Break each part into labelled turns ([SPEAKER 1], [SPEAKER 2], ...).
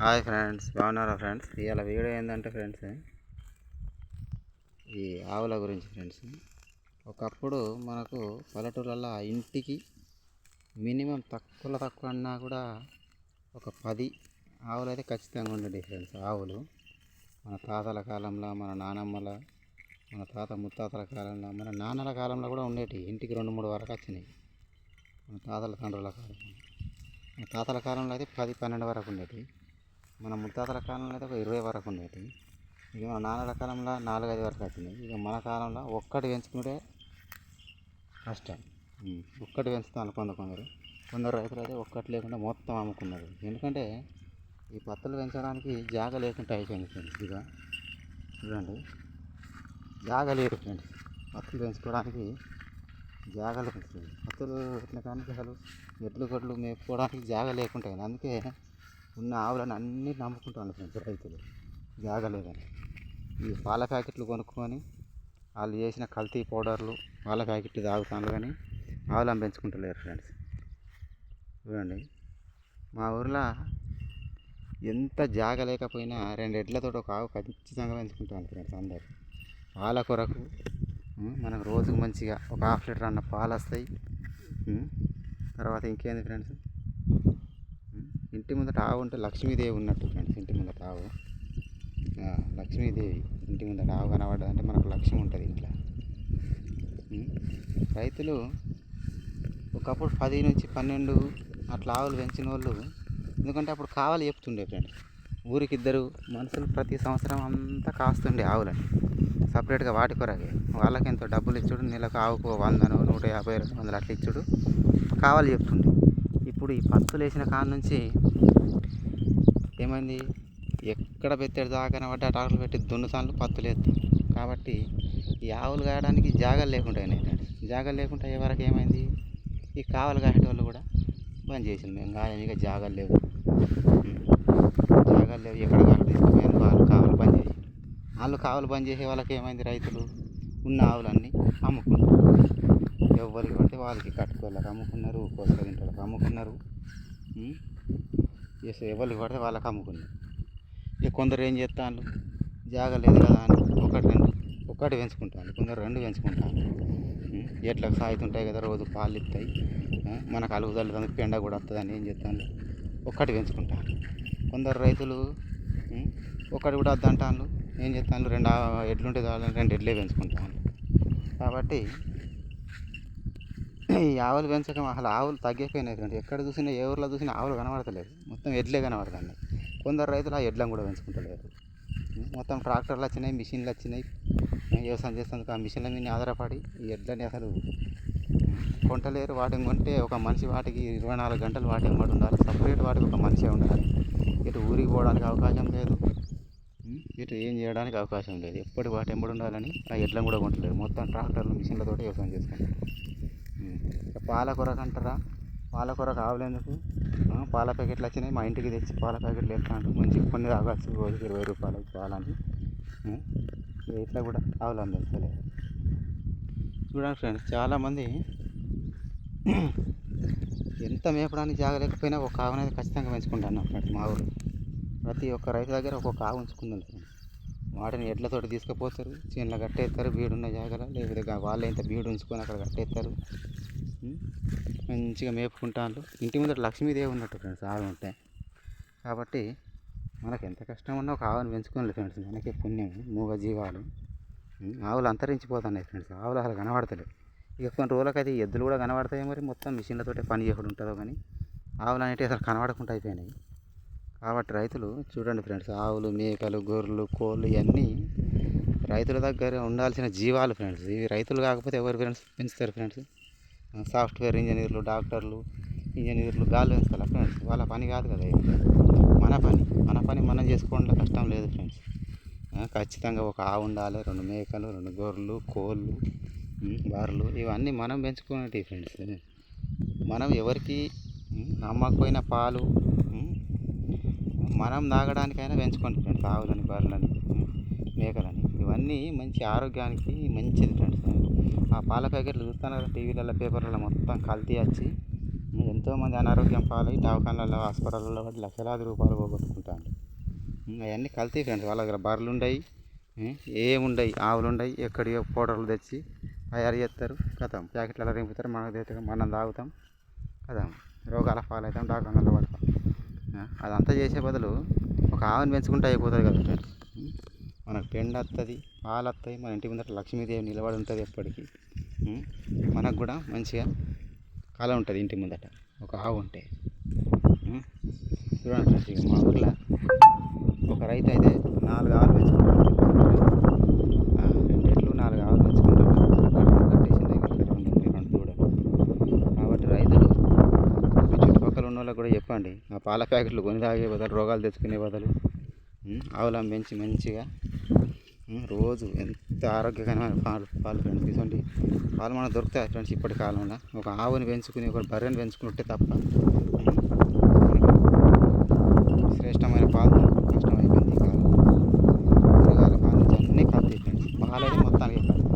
[SPEAKER 1] Hi friends బాగున్నారా friends? ఇవాళ video ఏంటంటే ఫ్రెండ్స్ ఈ ఆవుల గురించి ఫ్రెండ్స్. ఒకప్పుడు మనకు పల్లెటూళ్ళల్లో ఇంటికి మినిమం తక్కువలో తక్కువ అన్నా కూడా ఒక పది ఆవులు అయితే ఖచ్చితంగా ఉండేవి ఫ్రెండ్స్ ఆవులు. మన తాతల కాలంలో మన నానమ్మల మన తాత ముత్తాతల కాలంలో మన నాన్నల కాలంలో కూడా ఉండేవి ఇంటికి రెండు మూడు వరకు వచ్చినాయి. మన తాతల తండ్రుల కాలంలో. మన తాతల కాలంలో అయితే పది పన్నెండు వరకు ఉండేవి మన ముత్తాతల కాలంలో అయితే ఒక ఇరవై వరకు ఉండేవి ఇక మన నాన్నల కాలంలో నాలుగైదు వరకు వచ్చినాయి ఇక మన కాలంలో ఒక్కటి పెంచుకుంటే కష్టం. ఒక్కటి పెంచుతాను కొందరు కొందరు కొందరు రైతులు అయితే ఒక్కటి లేకుండా మొత్తం అమ్ముకున్నారు. ఎందుకంటే ఈ పత్తులు పెంచడానికి జాగ లేకుండా అయిపోయింది ఫ్రెండ్స్ ఇక. చూడండి జాగ లేదు ఫ్రెండ్స్. పత్తులు పెంచుకోవడానికి జాగ లేదు పత్తులు పెట్టిన కానీ అసలు ఎడ్లు గొడ్లు మేపుకోవడానికి జాగ లేకుంటాయి అందుకే ఉన్న ఆవులను అన్నీ నమ్ముకుంటాను ఫ్రెండ్స్ రైతులు. జాగ లేదని ఈ పాల ప్యాకెట్లు కొనుక్కొని వాళ్ళు చేసిన కల్తీ పౌడర్లు పాల ప్యాకెట్లు తాగుతాను కానీ ఆవులను పెంచుకుంటలేరు ఫ్రెండ్స్. చూడండి మా ఊర్లో ఎంత జాగ లేకపోయినా రెండు ఎడ్లతో ఒక ఆవు ఖచ్చితంగా పెంచుకుంటాను ఫ్రెండ్స్ అందరు. పాల కొరకు మనకు రోజుకు మంచిగా ఒక హాఫ్ లీటర్ అన్న పాలు వస్తాయి. తర్వాత ఇంకేంది ఫ్రెండ్స్? ఇంటి ముందట ఆవు ఉంటే లక్ష్మీదేవి ఉన్నట్టు ఫ్రెండ్స్ ఇంటి ముందట ఆవు. లక్ష్మీదేవి ఇంటి ముందట ఆవు కనబడ్డదంటే మనకు లక్ష్యం ఉంటుంది ఇంట్లో. రైతులు ఒకప్పుడు పది నుంచి పన్నెండు అట్లా ఆవులు పెంచిన వాళ్ళు ఎందుకంటే అప్పుడు కావాలి చెప్తుండే ఫ్రెండ్స్ ఊరికి ఇద్దరు మనుషులు ప్రతి సంవత్సరం అంతా కాస్తుండే ఆవులని. సపరేట్గా వాటి కొరకే. వాళ్ళకి ఎంతో డబ్బులు ఇచ్చుడు నెలకు ఆవుకు వందను నూట యాభై రెండు వందలు అట్లా ఇచ్చుడు. కావాలి చెప్తుండే. ఇప్పుడు ఈ పత్తులు వేసిన కాడ నుంచి ఏమైంది? ఎక్కడ పెట్టాడు దాకా పడ్డ ట్రాక్టర్లు పెట్టి దున్నుతాన్లు పత్తులు వేస్తాం. కాబట్టి ఈ ఆవులు కాయడానికి జాగాలు లేకుండా జాగాలు లేకుండా అయ్యే వరకు ఏమైంది? ఈ కావలు కాసేటోళ్ళు కూడా బంద్ చేసింది మేము కాదని ఇక జాగాలు లేవు. జాగాలు లేవు. ఎక్కడ కావాలి వాళ్ళు కావాలి బంద్ చేసి వాళ్ళు కావాలి బంద్ చేసే వాళ్ళకి ఏమైంది? రైతులు ఉన్న ఆవులన్నీ అమ్ముకున్నారు. ఎవరికి పడితే వాళ్ళకి కట్టుకోలేక అమ్ముకున్నారు కోసుకొని ఇంటికి అమ్ముకున్నారు ఉం. ఎస్ ఎవరికి పడితే వాళ్ళకి అమ్ముకున్నారు. ఇక కొందరు ఏం చేస్తాను జాగ లేదు కదా అని ఒకటి రెండు ఒకటి పెంచుకుంటాను కొందరు రెండు పెంచుకుంటాను ఉం. ఎట్లకు సాగుతుంటాయి కదా రోజు పాలు ఇస్తాయి మనకు అలుగు చల్లుతుంది పెండ కూడా వస్తుందని ఏం చేస్తాను ఒక్కటి పెంచుకుంటాను కొందరు రైతులు ఒకటి కూడా వద్దంటాను ఏం చేస్తాను రెండు ఎడ్లుంటే చాలు రెండు ఎడ్లే పెంచుకుంటాను కాబట్టి ఈ ఆవులు పెంచకం అసలు ఆవులు తగ్గిపోయినాయి ఫ్రెండ్స్ ఎక్కడ చూసినా ఏ ఊర్లో చూసినా ఆవులు కనబడతలేదు. మొత్తం ఎడ్లే కనబడుతున్నాయి కొందరు రైతులు ఆ ఎడ్లను కూడా పెంచుకుంటలేరు. మొత్తం ట్రాక్టర్లు వచ్చినాయి మిషన్లు వచ్చినాయి. వ్యవసాయం చేసేందుకు ఆ మిషన్ల మీద ఆధారపడి ఈ ఎడ్లని అసలు కొంటలేరు. వాటిని కొంటే ఒక మనిషి వాటికి ఇరవై నాలుగు గంటలు వాటి వెంబడి ఉండాలి. సపరేట్ వాటికి ఒక మనిషి ఉండాలి. ఇటు ఊరికి పోవడానికి అవకాశం లేదు. ఇటు ఏం చేయడానికి అవకాశం లేదు. ఎప్పటి వాటి ఎంబడి ఉండాలని ఆ ఎడ్లను కూడా కొంటలేరు. మొత్తం ట్రాక్టర్లు మిషన్లతో వ్యవసాయం చేసుకుంటారు పాల కొరకు అంటారా? పాల కొరకు ఆవులేందుకు? పాల ప్యాకెట్లు వచ్చినాయి. మా ఇంటికి తెచ్చి పాల ప్యాకెట్లు వేస్తాను మంచి కొన్ని తాగొచ్చు రోజుకి ఇరవై రూపాయలు పాలని ఉం. ఇట్లా కూడా ఆవులు అమ్మేస్తలేదు చూడండి ఫ్రెండ్స్ చాలామంది ఎంత మేపడానికి జాగలేకపోయినా ఒక ఆవు అనేది ఖచ్చితంగా పెంచుకుంటాను ఫ్రెండ్స్ మా ఊరు. ప్రతి ఒక్క రైతు దగ్గర ఒక్కొక్క ఆవు ఉంచుకుందాం వాటిని ఎడ్లతోటి తీసుకుపోతారు చిన్న కట్టేస్తారు బీడున్న జాగలో లేకపోతే వాళ్ళు ఇంత బీడు ఉంచుకొని అక్కడ కట్టేస్తారు. మంచిగా మేపుకుంటాను ఇంటి ముందర లక్ష్మీదేవి ఉన్నట్టు ఫ్రెండ్స్ ఆవు ఉంటే. కాబట్టి మనకు ఎంత కష్టం ఉన్నా ఒక ఆవుని పెంచుకోలేదు ఫ్రెండ్స్ మనకే పుణ్యం మూగ జీవాలు. ఆవులు అంతరించిపోతున్నాయి ఫ్రెండ్స్ ఆవులు అసలు కనబడతలేవు. ఇక కొన్ని రోజులకైతే ఎద్దులు కూడా కనబడతాయి మరి మొత్తం మిషన్లతోటే పని చేయకుండా ఉంటుందో కానీ ఆవులు అనేవి అసలు కనబడకుండా అయిపోయినాయి. కాబట్టి రైతులు చూడండి ఫ్రెండ్స్ ఆవులు మేకలు గొర్రెలు కోళ్ళు ఇవన్నీ రైతుల దగ్గర ఉండాల్సిన జీవాలు ఫ్రెండ్స్. ఇవి రైతులు కాకపోతే ఎవరు ఫ్రెండ్స్? పెంచుతారు ఫ్రెండ్స్. సాఫ్ట్వేర్ ఇంజనీర్లు డాక్టర్లు ఇంజనీర్లు గాలి పెంచుతారు ఫ్రెండ్స్. వాళ్ళ పని కాదు కదా ఇది. మన పని మన పని మనం చేసుకోవడంలో కష్టం లేదు ఫ్రెండ్స్. ఖచ్చితంగా ఒక ఆవు ఉండాలి రెండు మేకలు రెండు గొర్రెలు కోళ్ళు బర్రెలు ఇవన్నీ మనం పెంచుకునేటివి ఫ్రెండ్స్. మనం ఎవరికి నమ్మకపోయిన పాలు మనం తాగడానికైనా పెంచుకోండి ఫ్రెండ్స్. ఆవులని బర్రెలని మేకలని. ఇవన్నీ మంచి ఆరోగ్యానికి మంచిది ఫ్రెండ్స్. ఆ పాల ప్యాకెట్లు చూస్తున్నారు టీవీలలో పేపర్లలో మొత్తం కల్తీ వచ్చి ఎంతోమంది అనారోగ్యం పాలై దవాఖానలలో హాస్పిటల్లో పడి లక్షలాది రూపాయలు పోగొట్టుకుంటాను అవన్నీ కల్తీ ఫ్రెండ్స్. వాళ్ళ దగ్గర బర్రెలు ఉండయి ఏముండయి ఆవులు ఉండయి ఎక్కడియో పౌడర్లు తెచ్చి తయారు చేస్తారు. కథం. ప్యాకెట్లలో రింపుతారు. మనకు మనం తాగుతాం. కథం. రోగాల పాలవుతాం డాక్టర్లలో పడతాం. అదంతా చేసే బదులు ఒక ఆవుని పెంచుకుంటే అయిపోతుంది కదా ఫ్రెండ్స్ మనకు పెండ వస్తుంది పాలు వస్తాయి మన ఇంటి ముందర లక్ష్మీదేవి నిలబడి ఉంటుంది ఎప్పటికీ. మనకు కూడా మంచిగా కళ ఉంటుంది ఇంటి ముందట ఒక ఆవు ఉంటే. చూడండి ఫ్రెండ్స్ ఇక మా ఊర్లో ఒక రైతు అయితే నాలుగు ఆవులు పెంచుకుంటాడు ఆ, రెండు ఎడ్లు నాలుగు ఆవులు పెంచుకుంటాడు గడప కట్టేసిండు ఇక రెండు ఉంది, రెండు దూడలు కాబట్టి రైతులు మీ చుట్టుపక్కల ఉన్న వాళ్ళకు కూడా చెప్పండి. ఆ పాల ప్యాకెట్లు కొని తాగే బదులు రోగాలు తెచ్చుకునే బదులు ఆవులను పెంచి మంచిగా రోజు ఎంత ఆరోగ్యకరమైన పాలు పాలు ఫ్రెండ్స్ ఇటువంటి పాలు మనకు దొరుకుతాయి ఫ్రెండ్స్ ఇప్పటి కాలంలో. ఒక ఆవుని పెంచుకుని ఒక బర్రెని పెంచుకుంటే తప్ప ఉం, మనకు శ్రేష్టమైన పాలు దొరకడం కష్టమైపోయింది ఈ కాలం కూరగాయల పాలు నుంచి అన్నీ కల్తీ ఫ్రెండ్స్ పాలైతే మొత్తానికి కల్తీ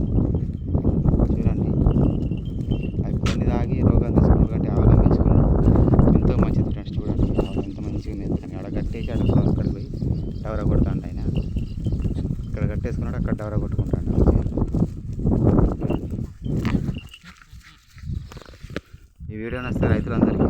[SPEAKER 1] చూడండి అవి కొన్ని తాగి రోగాలు తెచ్చుకుని కంటే ఆవులను పెంచుకున్నాం ఎంతో మంచిది ఫ్రెండ్స్ చూడండి ఆవులు ఎంత మంచిగా మెత్తాను ఆడ కట్టేసి ఆడ అక్కడికి పోయి డవర కొడతాండు ఆయన ఇక్కడ కట్టేసుకున్నాడు అక్కడ డవర కొట్టుకుంటాడు. ఈ వీడియో నచ్చితే రైతులందరికీ